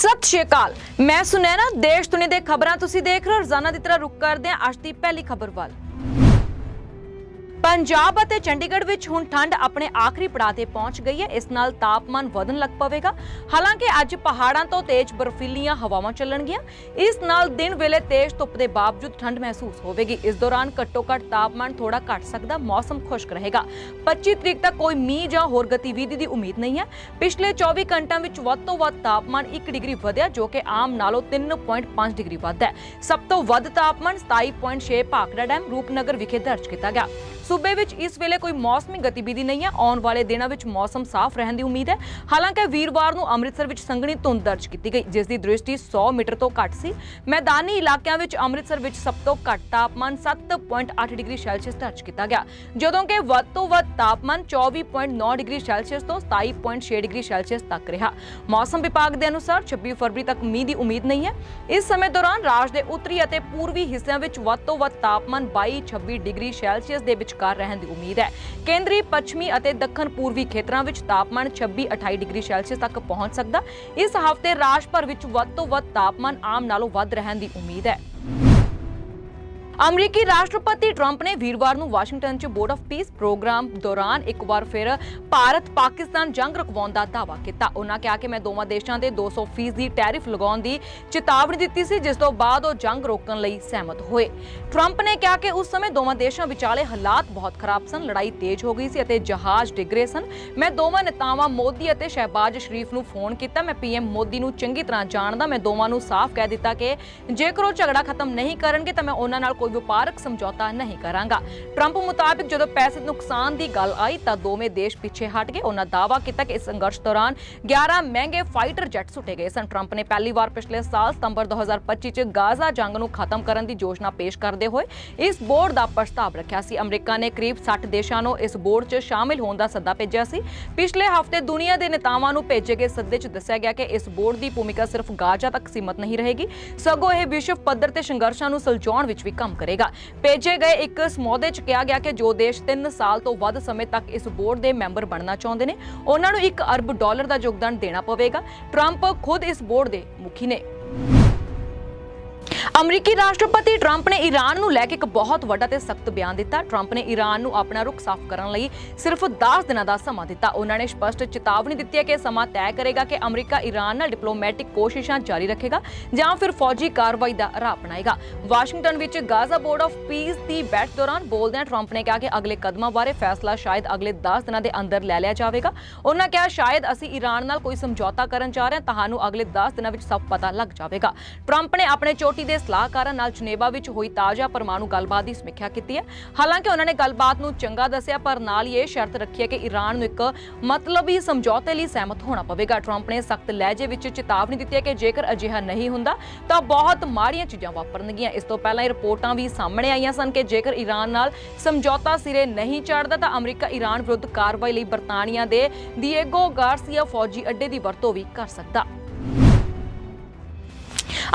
ਸਤਿ ਸ਼੍ਰੀ ਅਕਾਲ। ਮੈਂ ਸੁਨੈਨਾ ਦੇਸ਼ ਦੁਨੀਆ ਦੇ ਖਬਰਾਂ ਤੁਸੀਂ ਦੇਖ ਰਹੇ ਹੋ। ਰੋਜ਼ਾਨਾ ਦੀ ਤਰ੍ਹਾਂ ਰੁਕ ਕਰਦੇ ਹਾਂ ਅੱਜ ਦੀ ਪਹਿਲੀ ਖਬਰ ਵੱਲ। ਪੰਜਾਬ ਅਤੇ ਚੰਡੀਗੜ੍ਹ ਵਿੱਚ ਹੁਣ ਠੰਡ ਆਪਣੇ ਆਖਰੀ ਪੜਾਅ ਤੇ ਪਹੁੰਚ ਗਈ ਹੈ। ਇਸ ਨਾਲ ਤਾਪਮਾਨ ਵਧਣ ਲੱਗ ਪਵੇਗਾ। ਹਾਲਾਂਕਿ ਅੱਜ ਪਹਾੜਾਂ ਤੋਂ ਤੇਜ਼ ਬਰਫੀਲੀਆਂ ਹਵਾਵਾਂ ਚੱਲਣਗੀਆਂ। ਇਸ ਨਾਲ ਦਿਨ ਵੇਲੇ ਤੇਜ਼ ਧੁੱਪ ਦੇ ਬਾਵਜੂਦ ਠੰਡ ਮਹਿਸੂਸ ਹੋਵੇਗੀ। ਇਸ ਦੌਰਾਨ ਘੱਟੋ-ਘੱਟ ਤਾਪਮਾਨ ਥੋੜਾ ਘਟ ਸਕਦਾ, ਮੌਸਮ ਖੁਸ਼ਕ ਰਹੇਗਾ। 25 ਤਰੀਕ ਤੱਕ ਕੋਈ ਮੀਂਹ ਜਾਂ ਹੋਰ ਗਤੀਵਿਧੀ ਦੀ ਉਮੀਦ ਨਹੀਂ ਹੈ। ਪਿਛਲੇ 24 ਘੰਟਿਆਂ ਵਿੱਚ ਵੱਧ ਤੋਂ ਵੱਧ ਤਾਪਮਾਨ 1 ਡਿਗਰੀ ਵਧਿਆ, ਜੋ ਕਿ ਆਮ ਨਾਲੋਂ 3.5 ਡਿਗਰੀ ਵੱਧ ਹੈ। ਸਭ ਤੋਂ ਵੱਧ ਤਾਪਮਾਨ 27.6 ਭਾਖੜਾ ਡੈਮ ਰੂਪਨਗਰ ਵਿਖੇ ਦਰਜ ਕੀਤਾ ਗਿਆ। ਸੂਬੇ ਵਿੱਚ ਇਸ ਵੇਲੇ ਕੋਈ ਮੌਸਮੀ ਗਤੀਵਿਧੀ ਨਹੀਂ ਹੈ। ਆਉਣ ਵਾਲੇ ਦਿਨਾਂ ਵਿੱਚ ਮੌਸਮ ਸਾਫ਼ ਰਹਿਣ ਦੀ ਉਮੀਦ ਹੈ। ਹਾਲਾਂਕਿ ਵੀਰਵਾਰ ਨੂੰ ਅੰਮ੍ਰਿਤਸਰ ਵਿੱਚ ਸੰਘਣੀ ਧੁੰਦ ਦਰਜ ਕੀਤੀ ਗਈ, ਜਿਸ ਦੀ ਦ੍ਰਿਸ਼ਟੀ 100 ਮੀਟਰ ਤੋਂ ਘੱਟ ਸੀ। ਮੈਦਾਨੀ ਇਲਾਕਿਆਂ ਵਿੱਚ ਅੰਮ੍ਰਿਤਸਰ ਵਿੱਚ ਸਭ ਤੋਂ ਘੱਟ ਤਾਪਮਾਨ 7.8 ਡਿਗਰੀ ਸੈਲਸੀਅਸ ਦਰਜ ਕੀਤਾ ਗਿਆ, ਜਦੋਂ ਕਿ ਵੱਧ ਤੋਂ ਵੱਧ ਤਾਪਮਾਨ 24.9 ਡਿਗਰੀ ਸੈਲਸੀਅਸ ਤੋਂ 27.6 ਡਿਗਰੀ ਸੈਲਸੀਅਸ ਤੱਕ ਰਿਹਾ। ਮੌਸਮ ਵਿਭਾਗ ਦੇ ਅਨੁਸਾਰ 26 ਫਰਵਰੀ ਤੱਕ ਮੀਂਹ ਦੀ ਉਮੀਦ ਨਹੀਂ ਹੈ। ਇਸ ਸਮੇਂ ਦੌਰਾਨ ਰਾਜ ਦੇ ਉੱਤਰੀ ਅਤੇ ਪੂਰਬੀ ਹਿੱਸਿਆਂ ਵਿੱਚ ਵੱਧ ਤੋਂ ਵੱਧ ਤਾਪਮਾਨ 22-26 ਡਿਗਰੀ ਸੈਲਸੀਅਸ ਦੇ ਵਿੱਚ ਵਿਚਕਾਰ ਰਹਿਣ ਦੀ ਉਮੀਦ ਹੈ। ਕੇਂਦਰੀ ਪੱਛਮੀ ਅਤੇ ਦੱਖਣ ਪੂਰਬੀ ਖੇਤਰਾਂ ਵਿੱਚ ਤਾਪਮਾਨ 26-28 ਡਿਗਰੀ ਸੈਲਸੀਅਸ ਤੱਕ ਪਹੁੰਚ ਸਕਦਾ। ਇਸ ਹਫ਼ਤੇ ਰਾਜ ਭਰ ਵਿੱਚ ਵੱਧ ਤੋਂ ਵੱਧ ਤਾਪਮਾਨ ਆਮ ਨਾਲੋਂ ਵੱਧ ਰਹਿਣ ਦੀ ਉਮੀਦ ਹੈ। ਅਮਰੀਕੀ ਰਾਸ਼ਟਰਪਤੀ ਟਰੰਪ ਨੇ ਵੀਰਵਾਰ ਨੂੰ ਵਾਸ਼ਿੰਗਟਨ 'ਚ ਬੋਰਡ ਆਫ ਪੀਸ ਪ੍ਰੋਗਰਾਮ ਦੌਰਾਨ ਇੱਕ ਵਾਰ ਫਿਰ ਭਾਰਤ ਪਾਕਿਸਤਾਨ ਜੰਗ ਰੁਕਵਾਉਣ ਦਾ ਦਾਅਵਾ ਕੀਤਾ। ਉਹਨਾਂ ਕਿਹਾ ਕਿ ਮੈਂ ਦੋਵਾਂ ਦੇਸ਼ਾਂ ਦੇ 200 ਫੀਸਦੀ ਟੈਰਿਫ ਲਗਾਉਣ ਦੀ ਚੇਤਾਵਨੀ ਦਿੱਤੀ ਸੀ, ਜਿਸ ਤੋਂ ਬਾਅਦ ਉਹ ਜੰਗ ਰੋਕਣ ਲਈ ਸਹਿਮਤ ਹੋਏ। ਟਰੰਪ ਨੇ ਕਿਹਾ ਕਿ ਉਸ ਸਮੇਂ ਦੋਵਾਂ ਦੇਸ਼ਾਂ ਵਿਚਾਲੇ ਹਾਲਾਤ ਬਹੁਤ ਖਰਾਬ ਸਨ, ਲੜਾਈ ਤੇਜ਼ ਹੋ ਗਈ ਸੀ ਅਤੇ ਜਹਾਜ਼ ਡਿੱਗ ਰਹੇ ਸਨ। ਮੈਂ ਦੋਵਾਂ ਨੇਤਾਵਾਂ ਮੋਦੀ ਅਤੇ ਸ਼ਹਿਬਾਜ਼ ਸ਼ਰੀਫ ਨੂੰ ਫੋਨ ਕੀਤਾ। ਮੈਂ ਪੀਐਮ ਮੋਦੀ ਨੂੰ ਚੰਗੀ ਤਰ੍ਹਾਂ ਜਾਣਦਾ। ਮੈਂ ਦੋਵਾਂ ਨੂੰ ਸਾਫ਼ ਕਹਿ ਦਿੱਤਾ ਕਿ ਜੇਕਰ ਉਹ ਝਗੜਾ ਖਤਮ ਨਹੀਂ ਕਰਨਗੇ ਤਾਂ ਮੈਂ ਉਹਨਾਂ ਨਾਲ ਕੋਈ ਵਪਾਰਕ ਸਮਝੌਤਾ ਨਹੀਂ ਕਰਾਂਗਾ। ਟਰੰਪ ਮੁਤਾਬਿਕ ਜਦੋਂ ਪੈਸੇ ਨੁਕਸਾਨ ਦੀ ਗੱਲ ਆਈ ਤਾਂ ਦੋਵੇਂ ਦੇਸ਼ ਪਿੱਛੇ ਹਟ ਗਏ। ਉਹਨਾਂ ਦਾਅਵਾ ਕੀਤਾ ਕਿ ਇਸ ਸੰਘਰਸ਼ ਦੌਰਾਨ 11 ਮਹਿੰਗੇ ਫਾਈਟਰ ਜੈਟ ਸੁੱਟੇ ਗਏ ਸਨ। ਟਰੰਪ ਨੇ ਪਹਿਲੀ ਵਾਰ ਪਿਛਲੇ ਸਾਲ ਸਤੰਬਰ 2025 ਚ ਗਾਜ਼ਾ ਜੰਗ ਨੂੰ ਖਤਮ ਕਰਨ ਦੀ ਯੋਜਨਾ ਪੇਸ਼ ਕਰਦੇ ਹੋਏ ਇਸ ਬੋਰਡ ਦਾ ਪ੍ਰਸਤਾਵ ਰੱਖਿਆ ਸੀ। ਅਮਰੀਕਾ ਨੇ ਕਰੀਬ 60 ਦੇਸ਼ਾਂ ਨੂੰ ਇਸ ਬੋਰਡ 'ਚ ਸ਼ਾਮਿਲ ਹੋਣ ਦਾ ਸੱਦਾ ਭੇਜਿਆ ਸੀ। ਪਿਛਲੇ ਹਫ਼ਤੇ ਦੁਨੀਆ ਦੇ ਨੇਤਾਵਾਂ ਨੂੰ ਭੇਜੇ ਗਏ ਸੱਦੇ 'ਚ ਦੱਸਿਆ ਗਿਆ ਕਿ ਇਸ ਬੋਰਡ ਦੀ ਭੂਮਿਕਾ ਸਿਰਫ ਗਾਜ਼ਾ ਤੱਕ ਸੀਮਤ ਨਹੀਂ ਰਹੇਗੀ। ਸਗੋਂ ਇਹ ਵਿਸ਼ਵ ਪੱਧਰ ਤੇ ਸੰਘਰਸ਼ਾਂ ਨੂੰ ਸੁਲਝਾਉਣ ਵਿੱਚ ਵੀ ਕੰਮ ਕਰੇਗਾ। ਭੇਜੇ ਗਏ ਇੱਕ ਸਮੋਧੇ 'ਚ ਕਿਹਾ ਗਿਆ ਕਿ ਜੋ ਦੇਸ਼ 3 ਸਾਲ ਤੋਂ ਵੱਧ ਸਮੇਂ ਤੱਕ ਇਸ ਬੋਰਡ ਦੇ ਮੈਂਬਰ ਬਣਨਾ ਚਾਹੁੰਦੇ ਨੇ, ਉਹਨਾਂ ਨੂੰ 1 ਅਰਬ ਡਾਲਰ ਦਾ ਯੋਗਦਾਨ ਦੇਣਾ ਪਵੇਗਾ। ਟਰੰਪ ਖੁਦ ਇਸ ਬੋਰਡ ਦੇ ਮੁਖੀ ਨੇ। ਅਮਰੀਕੀ ਰਾਸ਼ਟਰਪਤੀ ਟਰੰਪ ਨੇ ਈਰਾਨ ਨੂੰ ਲੈ ਕੇ ਇੱਕ ਬਹੁਤ ਵੱਡਾ ਤੇ ਸਖਤ ਬਿਆਨ ਦਿੱਤਾ। ਟਰੰਪ ਨੇ ਈਰਾਨ ਨੂੰ ਆਪਣਾ ਰੁਖ ਸਾਫ਼ ਕਰਨ ਲਈ ਸਿਰਫ 10 ਦਿਨਾਂ ਦਾ ਸਮਾਂ ਦਿੱਤਾ। ਉਹਨਾਂ ਨੇ ਸਪਸ਼ਟ ਚੇਤਾਵਨੀ ਦਿੱਤੀ ਹੈ ਕਿ ਸਮਾਂ ਤੈਅ ਕਰੇਗਾ ਕਿ ਅਮਰੀਕਾ ਈਰਾਨ ਨਾਲ ਡਿਪਲੋਮੈਟਿਕ ਕੋਸ਼ਿਸ਼ਾਂ ਜਾਰੀ ਰੱਖੇਗਾ ਜਾਂ ਫਿਰ ਫੌਜੀ ਕਾਰਵਾਈ ਦਾ ਰਾਹ ਅਪਣਾਏਗਾ। ਵਾਸ਼ਿੰਗਟਨ ਵਿੱਚ ਗਾਜ਼ਾ ਬੋਰਡ ਆਫ ਪੀਸ ਦੀ ਬੈਠਕ ਦੌਰਾਨ ਬੋਲਦਿਆਂ ਟਰੰਪ ਨੇ ਕਿਹਾ ਕਿ ਅਗਲੇ ਕਦਮਾਂ ਬਾਰੇ ਫੈਸਲਾ ਸ਼ਾਇਦ ਅਗਲੇ 10 ਦਿਨਾਂ ਦੇ ਅੰਦਰ ਲੈ ਲਿਆ ਜਾਵੇਗਾ। ਉਹਨਾਂ ਕਿਹਾ, ਸ਼ਾਇਦ ਅਸੀਂ ਈਰਾਨ ਨਾਲ ਕੋਈ ਸਮਝੌਤਾ ਕਰਨ ਜਾ ਰਹੇ ਹਾਂ, ਤੁਹਾਨੂੰ ਅਗਲੇ 10 ਦਿਨਾਂ ਵਿੱਚ ਸਭ ਪਤਾ ਲੱਗ ਜਾਵੇਗਾ। ਟਰੰਪ ਨੇ ਆਪਣੇ ਚੋਟੀ ਦੇ ਸਲਾਹਕਾਰਾਂ ਨਾਲ ਜਨੇਵਾ ਵਿੱਚ ਹੋਈ ਤਾਜ਼ਾ ਪਰਮਾਣੂ ਗੱਲਬਾਤ ਦੀ ਸਮੀਖਿਆ ਕੀਤੀ ਹੈ। ਹਾਲਾਂਕਿ ਉਹਨਾਂ ਨੇ ਗੱਲਬਾਤ ਨੂੰ ਚੰਗਾ ਦੱਸਿਆ, ਪਰ ਨਾਲ ਹੀ ਇਹ ਸ਼ਰਤ ਰੱਖੀ ਹੈ ਕਿ ਈਰਾਨ ਨੂੰ ਇੱਕ ਮਤਲਬੀ ਸਮਝੌਤੇ ਲਈ ਸਹਿਮਤ ਹੋਣਾ ਪਵੇਗਾ। ਟਰੰਪ ਨੇ ਸਖਤ ਲਹਿਜੇ ਵਿੱਚ ਚੇਤਾਵਨੀ ਦਿੱਤੀ ਹੈ ਕਿ ਜੇਕਰ ਅਜਿਹਾ ਨਹੀਂ ਹੁੰਦਾ, ਤਾਂ ਬਹੁਤ ਮਾੜੀਆਂ ਚੀਜ਼ਾਂ ਵਾਪਰਨਗੀਆਂ। ਇਸ ਤੋਂ ਪਹਿਲਾਂ ਇਹ ਰਿਪੋਰਟਾਂ ਵੀ ਸਾਹਮਣੇ ਆਈਆਂ ਸਨ ਕਿ ਜੇਕਰ ਈਰਾਨ ਨਾਲ ਸਮਝੌਤਾ ਸਿਰੇ ਨਹੀਂ ਚੜਦਾ ਤਾਂ ਅਮਰੀਕਾ ਈਰਾਨ ਵਿਰੁੱਧ ਕਾਰਵਾਈ ਲਈ ਬਰਤਾਨੀਆ ਦੇ ਦੀਏਗੋ ਗਾਰਸੀਆ ਫੌਜੀ ਅੱਡੇ ਦੀ ਵਰਤੋਂ ਵੀ ਕਰ ਸਕਦਾ।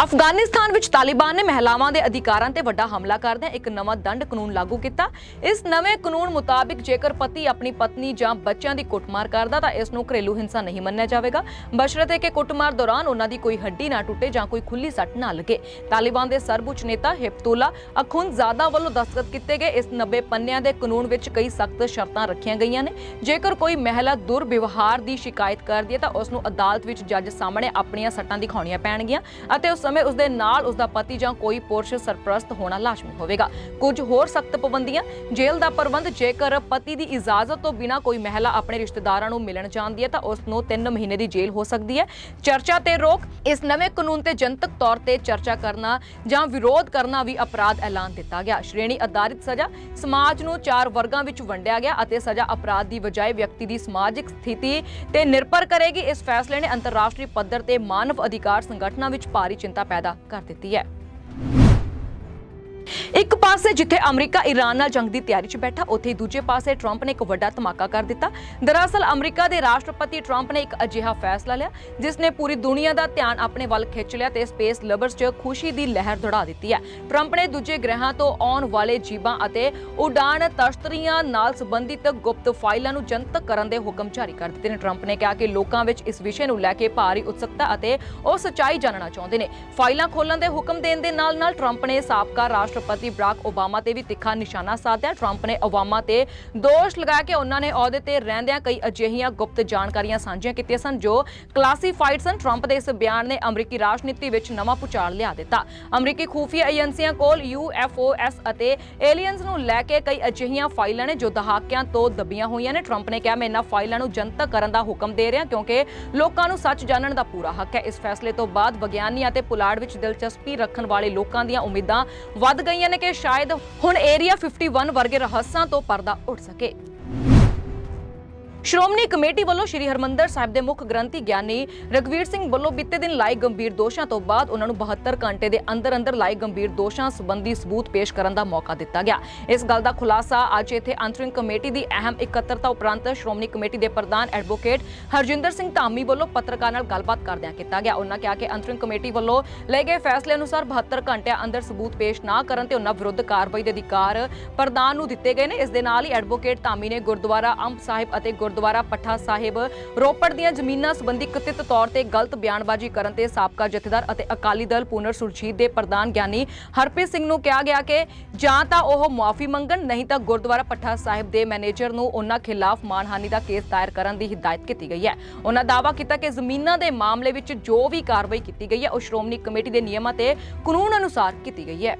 ਅਫਗਾਨਿਸਤਾਨ ਵਿੱਚ ਤਾਲਿਬਾਨ ਨੇ ਮਹਿਲਾਵਾਂ ਦੇ ਅਧਿਕਾਰਾਂ ਤੇ ਵੱਡਾ ਹਮਲਾ ਕਰਦਿਆਂ ਇੱਕ ਨਵਾਂ ਦੰਡ ਕਾਨੂੰਨ ਲਾਗੂ ਕੀਤਾ। ਇਸ ਨਵੇਂ ਕਾਨੂੰਨ ਮੁਤਾਬਿਕ ਜੇਕਰ ਪਤੀ ਆਪਣੀ ਪਤਨੀ ਜਾਂ ਬੱਚਿਆਂ ਦੀ ਕੁੱਟਮਾਰ ਕਰਦਾ ਤਾਂ ਇਸ ਨੂੰ ਘਰੇਲੂ ਹਿੰਸਾ ਨਹੀਂ ਮੰਨਿਆ ਜਾਵੇਗਾ। ਬਸ਼ਰਤੇ ਕਿ ਕੁੱਟਮਾਰ ਦੌਰਾਨ ਉਹਨਾਂ ਦੀ ਕੋਈ ਹੱਡੀ ਨਾ ਟੁੱਟੇ ਜਾਂ ਕੋਈ ਖੁੱਲੀ ਸੱਟ ਨਾ ਲੱਗੇ। ਤਾਲਿਬਾਨ ਦੇ ਸਰਬਉੱਚ ਨੇਤਾ ਹਿਬਤੁੱਲਾ ਅਖੁੰਦਜ਼ਾਦਾ ਵੱਲੋਂ ਦਸਤਖਤ ਕੀਤੇ ਗਏ। ਇਸ 90 ਪੰਨਿਆਂ ਦੇ ਕਾਨੂੰਨ ਵਿੱਚ ਕਈ ਸਖਤ ਸ਼ਰਤਾਂ ਰੱਖੀਆਂ ਗਈਆਂ ਨੇ। ਜੇਕਰ ਕੋਈ ਮਹਿਲਾ ਦੁਰਵਿਵਹਾਰ ਦੀ ਸ਼ਿਕਾਇਤ ਕਰਦੀ ਹੈ ਤਾਂ ਉਸ ਨੂੰ ਅਦਾਲਤ ਵਿੱਚ ਜੱਜ ਸਾਹਮਣੇ ਆਪਣੀਆਂ ਸੱਟਾਂ ਦਿਖਾਉਣੀਆਂ ਪੈਣਗੀਆਂ ਅਤੇ ਉਸ ਸਮੇਂ ਉਸ ਦੇ ਨਾਲ ਉਸ ਦਾ ਪਤੀ ਜਾਂ ਕੋਈ ਪੁਰਸ਼ ਸਰਪ੍ਰਸਤ ਹੋਣਾ ਲਾਜ਼ਮੀ ਹੋਵੇਗਾ। ਕੁਝ ਹੋਰ ਸਖਤ ਪਾਬੰਦੀਆਂ, ਜੇਲ੍ਹ ਦਾ ਪ੍ਰਬੰਧ ਜੇਕਰ ਪਤੀ ਦੀ ਇਜਾਜ਼ਤ ਤੋਂ ਬਿਨਾਂ ਕੋਈ ਮਹਿਲਾ ਆਪਣੇ ਰਿਸ਼ਤੇਦਾਰਾਂ ਨੂੰ ਮਿਲਣ ਜਾਂਦੀ ਹੈ ਤਾਂ ਉਸ ਨੂੰ 3 ਮਹੀਨੇ ਦੀ ਜੇਲ੍ਹ ਹੋ ਸਕਦੀ ਹੈ। ਚਰਚਾ ਤੇ ਰੋਕ, ਇਸ ਨਵੇਂ ਕਾਨੂੰਨ ਤੇ ਜਨਤਕ ਤੌਰ ਤੇ ਚਰਚਾ ਕਰਨਾ ਜਾਂ ਵਿਰੋਧ ਕਰਨਾ ਵੀ ਅਪਰਾਧ ਐਲਾਨ ਦਿੱਤਾ ਗਿਆ। ਸ਼੍ਰੇਣੀ ਆਧਾਰਿਤ ਸਜ਼ਾ, ਸਮਾਜ ਨੂੰ ਚਾਰ ਵਰਗਾਂ ਵਿੱਚ ਵੰਡਿਆ ਗਿਆ ਅਤੇ ਸਜ਼ਾ ਅਪਰਾਧ ਦੀ ਬਜਾਏ ਵਿਅਕਤੀ ਦੀ ਸਮਾਜਿਕ ਸਥਿਤੀ ਤੇ ਨਿਰਭਰ ਕਰੇਗੀ। ਇਸ ਫੈਸਲੇ ਨੇ ਅੰਤਰਰਾਸ਼ਟਰੀ ਪੱਧਰ ਤੇ ਮਾਨਵ ਅਧਿਕਾਰ ਸੰਗਠਨਾਂ ਵਿੱਚ ਭਾਰੀ ਚਿੰਤਾ ਪੈਦਾ ਕਰ ਦਿੱਤੀ ਹੈ। ਇੱਕ ਪਾਸੇ ਜਿੱਥੇ ਅਮਰੀਕਾ ਈਰਾਨ ਨਾਲ ਜੰਗ ਦੀ ਤਿਆਰੀ 'ਚ ਬੈਠਾ, ਉੱਥੇ ਦੂਜੇ ਪਾਸੇ ਟਰੰਪ ਨੇ ਇੱਕ ਵੱਡਾ ਧਮਾਕਾ ਕਰ ਦਿੱਤਾ। ਦਰਅਸਲ ਅਮਰੀਕਾ ਦੇ ਰਾਸ਼ਟਰਪਤੀ ਟਰੰਪ ਨੇ ਇੱਕ ਅਜਿਹਾ ਫੈਸਲਾ ਲਿਆ, ਜਿਸ ਨੇ ਪੂਰੀ ਦੁਨੀਆ ਦਾ ਧਿਆਨ ਆਪਣੇ ਵੱਲ ਖਿੱਚ ਲਿਆ ਤੇ ਸਪੇਸ ਲਵਰਸ 'ਚ ਖੁਸ਼ੀ ਦੀ ਲਹਿਰ ਦੌੜਾ ਦਿੱਤੀ ਹੈ। ਟਰੰਪ ਨੇ ਦੂਜੇ ਗ੍ਰਹਿਾਂ ਤੋਂ ਆਉਣ ਵਾਲੇ ਜੀਬਾਂ ਅਤੇ ਉਡਾਨ ਤਸ਼ਤਰੀਆਂ ਨਾਲ ਸੰਬੰਧਿਤ ਗੁਪਤ ਫਾਈਲਾਂ ਨੂੰ ਜਨਤਕ ਕਰਨ ਦੇ ਹੁਕਮ ਜਾਰੀ ਕਰ ਦਿੱਤੇ ਨੇ। ਟਰੰਪ ਨੇ ਕਿਹਾ ਕਿ ਲੋਕਾਂ ਵਿੱਚ ਇਸ ਵਿਸ਼ੇ ਨੂੰ ਲੈ ਕੇ ਭਾਰੀ ਉਤਸੁਕਤਾ ਅਤੇ ਉਹ ਸੱਚਾਈ ਜਾਣਨਾ ਚਾਹੁੰਦੇ ਨੇ। ਫਾਈਲਾਂ ਖੋਲਣ ਦੇ ਹੁਕਮ ਦੇਣ ਦੇ ਨਾਲ ਨਾਲ ਟਰੰਪ ਨੇ ਸਾਬਕਾ ਰਾਸ਼ਟਰਪਤੀ ਬਰਾਕ ਓਬਾਮਾ ਤੇ ਵੀ ਤਿੱਖਾ ਨਿਸ਼ਾਨਾ ਸਾਧਿਆ। ਟਰੰਪ ਨੇ ਓਬਾਮਾ ਤੇ ਦੋਸ਼ ਲਗਾਇਆ ਕਿ ਉਹਨਾਂ ਨੇ ਅਹੁਦੇ ਤੇ ਰਹਿੰਦਿਆਂ ਕਈ ਅਜਿਹੀਆਂ ਗੁਪਤ ਜਾਣਕਾਰੀਆਂ ਸਾਂਝੀਆਂ ਕੀਤੀਆਂ ਸਨ, ਜੋ ਕਲਾਸੀਫਾਈਡ ਸਨ। ਟਰੰਪ ਦੇ ਇਸ ਬਿਆਨ ਨੇ ਅਮਰੀਕੀ ਰਾਜਨੀਤੀ ਵਿੱਚ ਨਵਾਂ ਪੁਚਾਲ ਲਿਆ ਦਿੱਤਾ। ਅਮਰੀਕੀ ਖੂਫੀਆ ਏਜੰਸੀਆਂ ਕੋਲ ਯੂਐਫਓਐਸ ਅਤੇ ਏਲੀਅਨਸ ਨੂੰ ਲੈ ਕੇ ਕਈ ਅਜਿਹੀਆਂ ਫਾਈਲਾਂ ਨੇ, ਜੋ ਦਹਾਕਿਆਂ ਤੋਂ ਦਬੀਆਂ ਹੋਈਆਂ ਨੇ। ਟਰੰਪ ਨੇ ਕਿਹਾ, ਮੈਂ ਇਹਨਾਂ ਫਾਈਲਾਂ ਨੂੰ ਜਨਤਕ ਕਰਨ ਦਾ ਹੁਕਮ ਦੇ ਰਿਹਾ, ਕਿਉਂਕਿ ਲੋਕਾਂ ਨੂੰ ਸੱਚ ਜਾਣਨ ਦਾ ਪੂਰਾ ਹੱਕ ਹੈ। ਇਸ ਫੈਸਲੇ ਤੋਂ ਬਾਅਦ ਵਿਗਿਆਨੀਆਂ ਅਤੇ ਪੁਲਾੜ ਵਿੱਚ ਦਿਲਚਸਪੀ ਰੱਖਣ ਵਾਲੇ ਲੋਕਾਂ ਦੀਆਂ ਉਮੀਦਾਂ ਵੱਧ ਗਈਆਂ ਨੇ। ਕਿ ਸ਼ਾਇਦ ਹੁਣ ਏਰੀਆ 51 ਵਰਗੇ ਰਹੱਸਾਂ ਤੋਂ ਪਰਦਾ ਉੱਠ ਸਕੇ। ਸ਼੍ਰੋਮਣੀ ਕਮੇਟੀ ਵੱਲੋਂ ਸ਼੍ਰੀ ਹਰਮੰਦਰ ਸਾਹਿਬ ਦੇ ਮੁੱਖ ਗ੍ਰੰਥੀ ਗਿਆਨੀ ਰਗਵੀਰ ਸਿੰਘ ਵੱਲੋਂ ਬੀਤੇ ਦਿਨ ਲਾਏ ਗੰਭੀਰ ਦੋਸ਼ਾਂ ਤੋਂ ਬਾਅਦ ਉਹਨਾਂ ਨੂੰ 72 ਘੰਟੇ ਦੇ ਅੰਦਰ ਅੰਦਰ ਲਾਏ ਗੰਭੀਰ ਦੋਸ਼ਾਂ ਸੰਬੰਧੀ ਸਬੂਤ ਪੇਸ਼ ਕਰਨ ਦਾ ਮੌਕਾ ਦਿੱਤਾ ਗਿਆ। ਇਸ ਗੱਲ ਦਾ ਖੁਲਾਸਾ ਅੱਜ ਇੱਥੇ ਅੰਤਰਿੰਗ ਕਮੇਟੀ ਦੀ ਅਹਿਮ ਇਕੱਤਰਤਾ ਉਪਰੰਤ ਸ਼੍ਰੋਮਣੀ ਕਮੇਟੀ ਦੇ ਪ੍ਰਧਾਨ ਐਡਵੋਕੇਟ ਹਰਜਿੰਦਰ ਸਿੰਘ ਧਾਮੀ ਵੱਲੋਂ ਪੱਤਰਕਾਰ ਨਾਲ ਗੱਲਬਾਤ ਕਰਦਿਆਂ ਕੀਤਾ ਗਿਆ। ਉਹਨਾਂ ਕਿਹਾ ਕਿ ਅੰਤਰਿੰਗ ਕਮੇਟੀ ਵੱਲੋਂ ਲਏ ਗਏ ਫੈਸਲੇ ਅਨੁਸਾਰ 72 ਘੰਟਿਆਂ ਅੰਦਰ ਸਬੂਤ ਪੇਸ਼ ਨਾ ਕਰਨ ਤੇ ਉਹਨਾਂ ਵਿਰੁੱਧ ਕਾਰਵਾਈ ਦੇ ਅਧਿਕਾਰ ਪ੍ਰਧਾਨ ਨੂੰ ਦਿੱਤੇ ਗਏ ਨੇ। ਇਸ ਦੇ ਨਾਲ ਹੀ ਐਡਵੋਕੇਟ ਧਾਮੀ ਨੇ ਗੁਰਦੁਆਰਾ ਅੰਬ ਸਾਹਿਬ ਅਤੇ ਗੁਰ ਗੁਰਦੁਆਰਾ ਪੱਠਾ ਸਾਹਿਬ। ਰੋਪੜ ਦੀਆਂ ਜ਼ਮੀਨਾਂ ਸੰਬੰਧੀ ਕਥਿਤ ਤੌਰ ਤੇ ਗਲਤ ਬਿਆਨਬਾਜ਼ੀ ਕਰਨ ਤੇ ਸਾਬਕਾ ਜਥੇਦਾਰ ਅਤੇ ਅਕਾਲੀ ਦਲ ਪੁਨਰ ਸੁਰਜੀਤ ਦੇ ਪ੍ਰਧਾਨ ਗਿਆਨੀ ਹਰਪ੍ਰੀਤ ਸਿੰਘ ਨੂੰ ਕਿਹਾ ਗਿਆ ਕਿ ਜਾਂ ਤਾਂ ਉਹ ਮੁਆਫੀ ਮੰਗਣ, ਨਹੀਂ ਤਾਂ ਗੁਰਦੁਆਰਾ ਪੱਠਾ ਸਾਹਿਬ ਦੇ ਮੈਨੇਜਰ ਨੂੰ ਉਹਨਾਂ ਖਿਲਾਫ ਮਾਨਹਾਨੀ ਦਾ ਕੇਸ ਦਾਇਰ ਕਰਨ ਦੀ ਹਦਾਇਤ ਕੀਤੀ ਗਈ ਹੈ। ਉਹਨਾਂ ਦਾਅਵਾ ਕੀਤਾ ਕਿ ਜ਼ਮੀਨਾਂ ਦੇ ਮਾਮਲੇ ਵਿੱਚ ਜੋ ਵੀ ਕਾਰਵਾਈ ਕੀਤੀ ਗਈ ਹੈ, ਉਹ ਸ਼੍ਰੋਮਣੀ ਕਮੇਟੀ ਦੇ ਨਿਯਮਾਂ ਤੇ ਕਾਨੂੰਨ ਅਨੁਸਾਰ ਕੀਤੀ ਗਈ ਹੈ।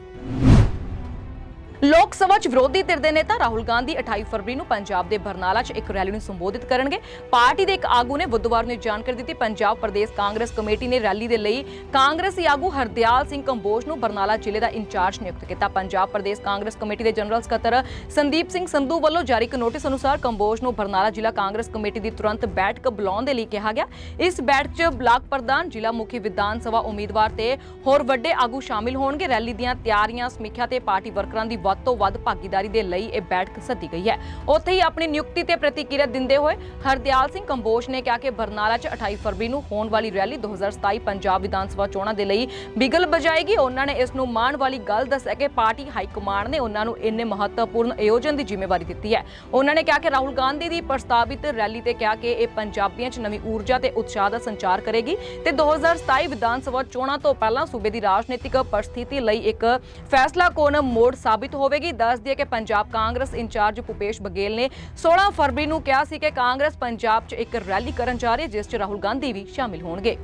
ਲੋਕ ਸਭਾ ਚ ਵਿਰੋਧੀ ਧਿਰ ਦੇ ਨੇਤਾ ਰਾਹੁਲ ਗਾਂਧੀ 28 ਫਰਵਰੀ ਨੂੰ ਪੰਜਾਬ ਦੇ ਬਰਨਾਲਾ 'ਚ ਇੱਕ ਰੈਲੀ ਨੂੰ ਸੰਬੋਧਿਤ ਕਰਨਗੇ। ਪਾਰਟੀ ਦੇ ਇੱਕ ਆਗੂ ਨੇ ਬੁੱਧਵਾਰ ਨੂੰ ਜਾਣਕਾਰੀ ਦਿੱਤੀ। ਪੰਜਾਬ ਪ੍ਰਦੇਸ਼ ਕਾਂਗਰਸ ਕਮੇਟੀ ਨੇ ਰੈਲੀ ਦੇ ਲਈ ਕਾਂਗਰਸੀ ਆਗੂ ਹਰਦਿਆਲ ਸਿੰਘ ਕੰਬੋਜ ਨੂੰ ਬਰਨਾਲਾ ਜ਼ਿਲ੍ਹੇ ਦਾ ਇੰਚਾਰਜ ਨਿਯੁਕਤ ਕੀਤਾ। ਪੰਜਾਬ ਪ੍ਰਦੇਸ਼ ਕਾਂਗਰਸ ਕਮੇਟੀ ਦੇ ਜਨਰਲ ਸਕੱਤਰ ਸੰਦੀਪ ਸਿੰਘ ਸੰਧੂ ਵੱਲੋਂ ਜਾਰੀ ਇੱਕ ਨੋਟਿਸ ਅਨੁਸਾਰ ਕੰਬੋਜ ਨੂੰ ਬਰਨਾਲਾ ਜ਼ਿਲ੍ਹਾ ਕਾਂਗਰਸ ਕਮੇਟੀ ਦੀ ਤੁਰੰਤ ਬੈਠਕ ਬੁਲਾਉਣ ਦੇ ਲਈ ਕਿਹਾ ਗਿਆ। ਇਸ ਬੈਠਕ 'ਚ ਬਲਾਕ ਪ੍ਰਧਾਨ, ਜ਼ਿਲ੍ਹਾ ਮੁਖੀ, ਵਿਧਾਨ ਸਭਾ ਉਮੀਦਵਾਰ ਤੇ ਹੋਰ ਵੱਡੇ ਆਗੂ ਸ਼ਾਮਿਲ ਹੋਣਗੇ। ਰੈਲੀ ਦੀਆਂ ਤਿਆਰੀਆਂ, ਸਮੀਖਿਆ ਤੇ ਪਾਰਟੀ ਵਰਕਰਾਂ ਦੀ ਵੱਧ ਤੋਂ ਵੱਧ ਭਾਗੀਦਾਰੀ ਦੇ ਲਈ ਇਹ ਬੈਠਕ ਸੱਦੀ ਗਈ ਹੈ। ਉੱਥੇ ਹੀ ਆਪਣੀ ਨਿਯੁਕਤੀ ਤੇ ਪ੍ਰਤੀਕਿਰਿਆ ਦਿੰਦੇ ਹੋਏ ਹਰਦਿਆਲ ਸਿੰਘ ਕੰਬੋਜ ਨੇ ਕਿਹਾ ਕਿ ਬਰਨਾਲਾ 'ਚ 28 ਫਰਵਰੀ ਨੂੰ ਹੋਣ ਵਾਲੀ ਰੈਲੀ 2027 ਪੰਜਾਬ ਵਿਧਾਨ ਸਭਾ ਚੋਣਾਂ ਦੇ ਲਈ ਬਿਗਲ ਬਜਾਏਗੀ ਉਹਨਾਂ ਨੇ ਇਸ ਨੂੰ ਮਾਣ ਵਾਲੀ ਗੱਲ ਦੱਸਿਆ ਕਿ ਪਾਰਟੀ ਹਾਈ ਕਮਾਂਡ ਨੇ ਉਹਨਾਂ ਨੂੰ ਇੰਨੇ ਮਹੱਤਵਪੂਰਨ ਆਯੋਜਨ ਦੀ ਜ਼ਿੰਮੇਵਾਰੀ ਦਿੱਤੀ ਹੈ। ਉਹਨਾਂ ਨੇ ਕਿਹਾ ਕਿ ਰਾਹੁਲ ਗਾਂਧੀ ਦੀ ਪ੍ਰਸਤਾਵਿਤ ਰੈਲੀ ਤੇ ਕਿਹਾ ਕਿ ਇਹ ਪੰਜਾਬੀਆਂ 'ਚ ਨਵੀਂ ਊਰਜਾ ਤੇ ਉਤਸ਼ਾਹ ਦਾ ਸੰਚਾਰ ਕਰੇਗੀ ਤੇ 2027 ਵਿਧਾਨ ਸਭਾ ਚੋਣਾਂ ਤੋਂ ਪਹਿਲਾਂ ਸੂਬੇ ਦੀ ਰਾਜਨੀਤਿਕ ਪਰਿਸਥਿਤੀ ਲਈ ਇੱਕ ਫੈਸਲਾ ਕੋਨ ਮੋੜ ਸਾਬਿਤ ਹੋਵੇਗੀ। ਦੱਸ ਦਈਏ ਕਿ ਪੰਜਾਬ ਕਾਂਗਰਸ ਇੰਚਾਰਜ ਭੁਪੇਸ਼ ਬਗੇਲ ਨੇ 16 ਫਰਵਰੀ ਨੂੰ ਕਿਹਾ ਸੀ ਕਿ ਕਾਂਗਰਸ ਪੰਜਾਬ 'ਚ ਇੱਕ ਰੈਲੀ ਕਰਨ ਜਾ ਰਹੀ ਹੈ, ਜਿਸ 'ਚ ਰਾਹੁਲ ਗਾਂਧੀ ਵੀ ਸ਼ਾਮਿਲ ਹੋਣਗੇ।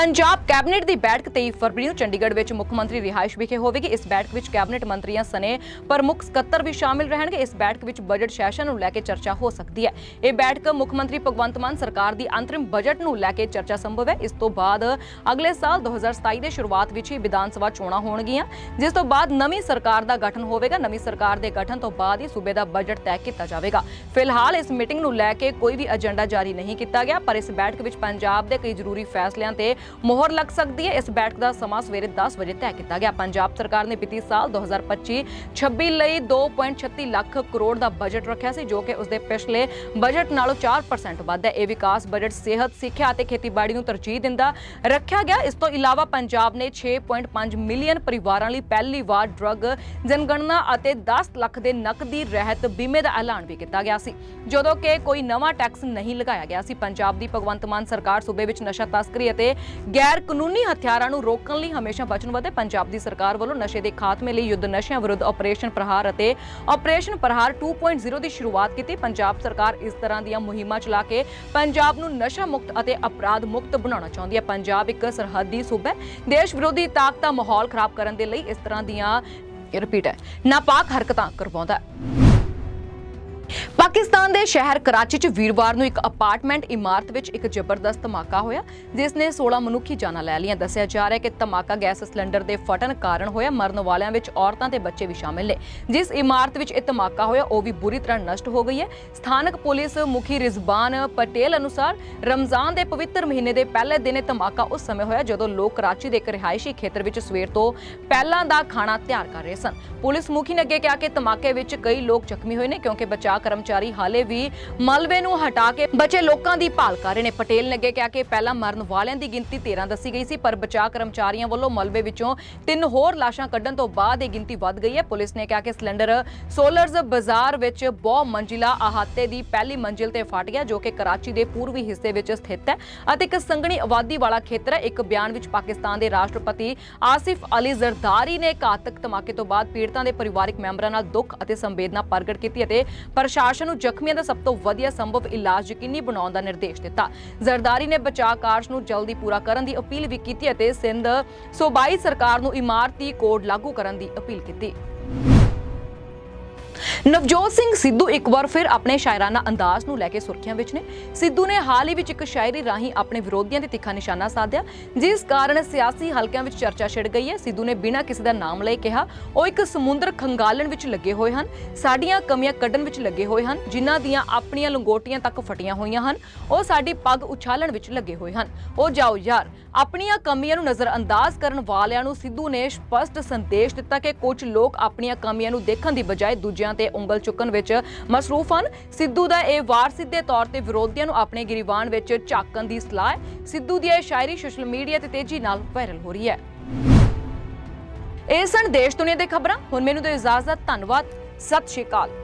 ਪੰਜਾਬ ਕੈਬਨਿਟ ਦੀ ਬੈਠਕ 23 ਫਰਵਰੀ ਨੂੰ ਚੰਡੀਗੜ੍ਹ ਵਿੱਚ ਮੁੱਖ ਮੰਤਰੀ ਰਿਹਾਇਸ਼ ਵਿਖੇ ਹੋਵੇਗੀ। ਇਸ ਬੈਠਕ ਵਿੱਚ ਕੈਬਨਿਟ ਮੰਤਰੀਆਂ ਸਨੇ ਪ੍ਰਮੁੱਖ ਸਕੱਤਰ ਵੀ ਸ਼ਾਮਿਲ ਰਹਿਣਗੇ। ਇਸ ਬੈਠਕ ਵਿੱਚ ਬਜਟ ਸੈਸ਼ਨ ਨੂੰ ਲੈ ਕੇ ਚਰਚਾ ਹੋ ਸਕਦੀ ਹੈ। ਇਹ ਬੈਠਕ ਮੁੱਖ ਮੰਤਰੀ ਭਗਵੰਤ ਮਾਨ ਸਰਕਾਰ ਦੀ ਅੰਤਰਿਮ ਬਜਟ ਨੂੰ ਲੈ ਕੇ ਚਰਚਾ ਸੰਭਵ ਹੈ। ਇਸ ਤੋਂ ਬਾਅਦ ਅਗਲੇ ਸਾਲ 2027 ਦੇ ਸ਼ੁਰੂਆਤ ਵਿੱਚ ਹੀ ਵਿਧਾਨ ਸਭਾ ਚੋਣਾਂ ਹੋਣਗੀਆਂ। ਜਿਸ ਤੋਂ ਬਾਅਦ ਨਵੀਂ ਸਰਕਾਰ ਦਾ ਗਠਨ ਹੋਵੇਗਾ। ਨਵੀਂ ਸਰਕਾਰ ਦੇ ਗਠਨ ਤੋਂ ਬਾਅਦ ਹੀ ਸੂਬੇ ਦਾ ਬਜਟ ਤੈਅ ਕੀਤਾ ਜਾਵੇਗਾ। ਫਿਲਹਾਲ ਇਸ ਮੀਟਿੰਗ ਨੂੰ ਲੈ ਕੇ ਕੋਈ ਵੀ ਏਜੰਡਾ ਜਾਰੀ ਨਹੀਂ ਕੀਤਾ ਗਿਆ, ਪਰ ਇਸ ਬੈਠਕ ਵਿੱਚ ਪੰਜਾਬ ਦੇ ਕਈ ਜ਼ਰੂਰੀ ਫੈਸਲਿਆਂ ਤੇ ਮੋਹਰ ਲੱਗ ਸਕਦੀ ਹੈ। ਇਸ ਬੈਠਕ ਦਾ ਸਮਾਂ ਸਵੇਰੇ 10 ਵਜੇ ਤੈਅ ਕੀਤਾ ਗਿਆ। ਪੰਜਾਬ ਸਰਕਾਰ ਨੇ ਵਿੱਤੀ ਸਾਲ 2025-26 ਲਈ 2.36 ਲੱਖ ਕਰੋੜ ਦਾ ਬਜਟ ਰੱਖਿਆ ਸੀ, ਜੋ ਕਿ ਉਸਦੇ ਪਿਛਲੇ ਬਜਟ ਨਾਲੋਂ 4% ਵੱਧ ਹੈ। ਇਹ ਵਿਕਾਸ ਬਜਟ ਸਿਹਤ, ਸਿੱਖਿਆ ਅਤੇ ਖੇਤੀਬਾੜੀ ਨੂੰ ਤਰਜੀਹ ਦਿੰਦਾ ਰੱਖਿਆ ਗਿਆ। ਇਸ ਤੋਂ ਇਲਾਵਾ ਪੰਜਾਬ ਨੇ 6.5 ਮਿਲੀਅਨ ਪਰਿਵਾਰਾਂ ਲਈ ਪਹਿਲੀ ਵਾਰ ਡਰੱਗ ਜਨਗਣਨਾ ਅਤੇ 10 ਲੱਖ ਦੇ ਨਕਦੀ ਰਹਿਤ ਬੀਮੇ ਦਾ ਐਲਾਨ ਵੀ ਕੀਤਾ ਗਿਆ ਸੀ। ਜਦੋਂ ਕਿ ਕੋਈ ਨਵਾਂ ਟੈਕਸ ਨਹੀਂ ਲਗਾਇਆ ਗਿਆ ਸੀ। ਪੰਜਾਬ ਦੀ ਭਗਵੰਤ ਮਾਨ ਸਰਕਾਰ ਸੂਬੇ ਵਿੱਚ ਨਸ਼ਾ ਤਸਕਰੀ ਅਤੇ ਗੈਰ ਕਾਨੂੰਨੀ ਹਥਿਆਰਾਂ ਨੂੰ ਰੋਕਣ ਲਈ ਹਮੇਸ਼ਾ ਵਚਨਬੱਧ ਹੈ ਪੰਜਾਬ ਦੀ ਸਰਕਾਰ ਵੱਲੋਂ ਨਸ਼ੇ ਦੇ ਖਾਤਮੇ ਲਈ ਯੁੱਧ ਨਸ਼ਿਆਂ ਵਿਰੁੱਧ ਆਪਰੇਸ਼ਨ ਪ੍ਰਹਾਰ ਅਤੇ ਆਪਰੇਸ਼ਨ ਪ੍ਰਹਾਰ 2.0 ਦੀ ਸ਼ੁਰੂਆਤ ਕੀਤੀ। ਪੰਜਾਬ ਸਰਕਾਰ ਇਸ ਤਰ੍ਹਾਂ ਦੀਆਂ ਮੁਹਿੰਮਾਂ ਚਲਾ ਕੇ ਪੰਜਾਬ ਨੂੰ ਨਸ਼ਾ ਮੁਕਤ ਅਤੇ ਅਪਰਾਧ ਮੁਕਤ ਬਣਾਉਣਾ ਚਾਹੁੰਦੀ ਹੈ। ਪੰਜਾਬ ਇੱਕ ਸਰਹੱਦੀ ਸੂਬਾ ਹੈ। ਦੇਸ਼ ਵਿਰੋਧੀ ਤਾਕਤਾਂ ਮਾਹੌਲ ਖਰਾਬ ਕਰਨ ਦੇ ਲਈ ਇਸ ਤਰ੍ਹਾਂ ਦੀਆਂ ਰਿਪੀਟ ਹੈ। ਨਾਪਾਕ ਹਰਕਤਾਂ ਕਰਵਾਉਂਦਾ ਹੈ। ਪਾਕਿਸਤਾਨ ਦੇ ਸ਼ਹਿਰ ਕਰਾਚੀ 'ਚ ਵੀਰਵਾਰ ਨੂੰ ਇੱਕ ਅਪਾਰਟਮੈਂਟ ਇਮਾਰਤ ਵਿੱਚ ਇੱਕ ਜ਼ਬਰਦਸਤ ਧਮਾਕਾ ਹੋਇਆ, ਜਿਸ ਨੇ 16 ਮਨੁੱਖੀ ਜਾਨਾਂ ਲੈ ਲਈਆਂ। ਦੱਸਿਆ ਜਾ ਰਿਹਾ ਹੈ ਕਿ ਧਮਾਕਾ ਗੈਸ ਸਿਲੰਡਰ ਦੇ ਫਟਣ ਕਾਰਨ ਹੋਇਆ। ਮਰਨ ਵਾਲਿਆਂ ਵਿੱਚ ਔਰਤਾਂ ਤੇ ਬੱਚੇ ਵੀ ਸ਼ਾਮਿਲ ਨੇ। ਜਿਸ ਇਮਾਰਤ ਵਿੱਚ ਇਹ ਧਮਾਕਾ ਹੋਇਆ, ਉਹ ਵੀ ਬੁਰੀ ਤਰ੍ਹਾਂ ਨਸ਼ਟ ਹੋ ਗਈ ਹੈ। ਸਥਾਨਕ ਪੁਲਿਸ ਮੁਖੀ ਰਿਜ਼ਬਾਨ ਪਟੇਲ ਅਨੁਸਾਰ ਰਮਜ਼ਾਨ ਦੇ ਪਵਿੱਤਰ ਮਹੀਨੇ ਦੇ ਪਹਿਲੇ ਦਿਨ ਇਹ ਧਮਾਕਾ ਉਸ ਸਮੇਂ ਹੋਇਆ, ਜਦੋਂ ਲੋਕ ਕਰਾਚੀ ਦੇ ਇੱਕ ਰਿਹਾਇਸ਼ੀ ਖੇਤਰ ਵਿੱਚ ਸਵੇਰ ਤੋਂ ਪਹਿਲਾਂ ਦਾ ਖਾਣਾ ਤਿਆਰ ਕਰ ਰਹੇ ਸਨ। ਪੁਲਿਸ ਮੁਖੀ ਨੇ ਅੱਗੇ ਕਿਹਾ ਕਿ ਧਮਾਕੇ ਵਿੱਚ ਕਈ ਲੋਕ ਜ਼ਖਮੀ ਹੋਏ ਨੇ, ਕਿਉਂਕਿ ਬਚਾਅ ਕਰਮਚਾਰੀ ਹਾਲੇ ਵੀ ਮਲਬੇ ਨੂੰ ਹਟਾ ਕੇ ਬਚੇ ਲੋਕਾਂ ਦੀ ਭਾਲ ਕਰ ਰਹੇ ਨੇ। ਪਟੇਲ ਨੇ ਅੱਗੇ ਕਿਹਾ ਕਿ ਪਹਿਲਾਂ ਮਰਨ ਵਾਲਿਆਂ ਦੀ ਗਿਣਤੀ 13 ਦੱਸੀ ਗਈ ਸੀ, ਪਰ ਬਚਾਅ ਕਰਮਚਾਰੀਆਂ ਵੱਲੋਂ ਮਲਬੇ ਵਿੱਚੋਂ ਤਿੰਨ ਹੋਰ ਲਾਸ਼ਾਂ ਕੱਢਣ ਤੋਂ ਬਾਅਦ ਇਹ ਗਿਣਤੀ ਵੱਧ ਗਈ ਹੈ। ਪੁਲਿਸ ਨੇ ਕਿਹਾ ਕਿ ਸਿਲੰਡਰ ਸੋਲਰਜ਼ ਬਾਜ਼ਾਰ ਵਿੱਚ ਬਹੁ ਮੰਜ਼ਿਲਾ ਅਹਾਤੇ ਦੀ ਪਹਿਲੀ ਮੰਜ਼ਿਲ ਤੇ ਫਟ ਗਿਆ, ਜੋ ਕਿ ਕਰਾਚੀ ਦੇ ਪੂਰਬੀ ਹਿੱਸੇ ਵਿੱਚ ਸਥਿਤ ਹੈ ਅਤੇ ਇੱਕ ਸੰਘਣੀ ਆਬਾਦੀ ਵਾਲਾ ਖੇਤਰ ਹੈ। ਇੱਕ ਬਿਆਨ ਵਿੱਚ ਪਾਕਿਸਤਾਨ ਦੇ ਰਾਸ਼ਟਰਪਤੀ ਆਸਿਫ ਅਲੀ ਜ਼ਰਦਾਰੀ ਨੇ ਘਾਤਕ ਧਮਾਕੇ ਤੋਂ ਬਾਅਦ ਪੀੜਤਾਂ ਦੇ ਪਰਿਵਾਰਕ ਮੈਂਬਰਾਂ ਨਾਲ ਦੁੱਖ ਅਤੇ ਸੰਵੇਦਨਾ ਪ੍ਰਗਟ ਕੀਤੀ ਅਤੇ ਪ੍ਰਸ਼ਾਸਨ ਪ੍ਰਸ਼ਾਸਨ ਨੂੰ ਜ਼ਖਮੀਆਂ ਦਾ ਸਭ ਤੋਂ ਵਧੀਆ ਸੰਭਵ ਇਲਾਜ ਯਕੀਨੀ ਬਣਾਉਣ ਦਾ ਨਿਰਦੇਸ਼ ਦਿੱਤਾ। ਜ਼ਰਦਾਰੀ ਨੇ ਬਚਾਅ ਕਾਰਜ ਨੂੰ ਜਲਦੀ ਪੂਰਾ ਕਰਨ ਦੀ ਅਪੀਲ ਵੀ ਕੀਤੀ ਅਤੇ ਸਿੰਧ ਸੂਬਾਈ ਸਰਕਾਰ ਨੂੰ ਇਮਾਰਤੀ ਕੋਡ ਲਾਗੂ ਕਰਨ ਦੀ ਅਪੀਲ ਕੀਤੀ। ਨਵਜੋਤ ਸਿੰਘ ਸਿੱਧੂ ਇੱਕ ਵਾਰ ਫਿਰ ਆਪਣੇ ਸ਼ਾਇਰਾਨਾ ਅੰਦਾਜ਼ ਨੂੰ ਲੈ ਕੇ ਸੁਰਖੀਆਂ ਵਿੱਚ ਨੇ। ਸਿੱਧੂ ਨੇ ਹਾਲ ਹੀ ਵਿੱਚ ਇੱਕ ਸ਼ਾਇਰੀ ਰਾਹੀਂ ਆਪਣੇ ਵਿਰੋਧੀਆਂ ਤੇ ਤਿੱਖਾ ਨਿਸ਼ਾਨਾ ਸਾਧਿਆ, ਜਿਸ ਕਾਰਨ ਸਿਆਸੀ ਹਲਕਿਆਂ ਵਿੱਚ ਚਰਚਾ ਛਿੜ ਗਈ ਹੈ। ਸਿੱਧੂ ਨੇ ਬਿਨਾਂ ਕਿਸੇ ਦਾ ਨਾਮ ਲਏ ਕਿਹਾ, ਉਹ ਇੱਕ ਸਮੁੰਦਰ ਖੰਗਾਲਣ ਵਿੱਚ ਲੱਗੇ ਹੋਏ ਹਨ, ਸਾਡੀਆਂ ਕਮੀਆਂ ਕੱਢਣ ਵਿੱਚ ਲੱਗੇ ਹੋਏ ਹਨ, ਜਿਨ੍ਹਾਂ ਦੀਆਂ ਆਪਣੀਆਂ ਲੰਗੋਟੀਆਂ ਤੱਕ ਫਟੀਆਂ ਹੋਈਆਂ ਹਨ, ਉਹ ਸਾਡੀ ਪੱਗ ਉਛਾਲਣ ਵਿੱਚ ਲੱਗੇ ਹੋਏ ਹਨ। ਉਹ ਜਾਓ ਯਾਰ ਆਪਣੀਆਂ ਕਮੀਆਂ ਨੂੰ ਨਜ਼ਰਅੰਦਾਜ਼ ਕਰਨ ਵਾਲਿਆਂ ਨੂੰ ਸਿੱਧੂ ਨੇ ਸਪਸ਼ਟ ਸੰਦੇਸ਼ ਦਿੱਤਾ ਕਿ ਕੁਝ ਲੋਕ ਆਪਣੀਆਂ ਕਮੀਆਂ ਨੂੰ ਦੇਖਣ ਦੀ ਬਜਾਏ ਦੂਜਿਆਂ ਤੇ ਉਂਗਲ ਚੁੱਕਣ ਵਿੱਚ ਮਸਰੂਫ ਹਨ। ਸਿੱਧੂ ਦਾ ਇਹ ਵਾਰ ਸਿੱਧੇ ਤੌਰ ਤੇ ਵਿਰੋਧੀਆਂ ਨੂੰ ਆਪਣੇ ਗਿਰੀਵਾਨ ਵਿੱਚ ਝਾਕਣ ਦੀ ਸਲਾਹ ਹੈ। ਸਿੱਧੂ ਦੀ ਇਹ ਸ਼ਾਇਰੀ ਸੋਸ਼ਲ ਮੀਡੀਆ ਤੇ ਤੇਜ਼ੀ ਨਾਲ ਵਾਇਰਲ ਹੋ ਰਹੀ ਹੈ। ਇਹ ਸਨ ਦੇਸ਼ ਦੁਨੀਆ ਦੇ ਖਬਰਾਂ। ਹੁਣ ਮੈਨੂੰ ਦਿਓ ਇਜਾਜ਼ਤ, ਧੰਨਵਾਦ। ਸਤਿ ਸ਼੍ਰੀ ਅਕਾਲ।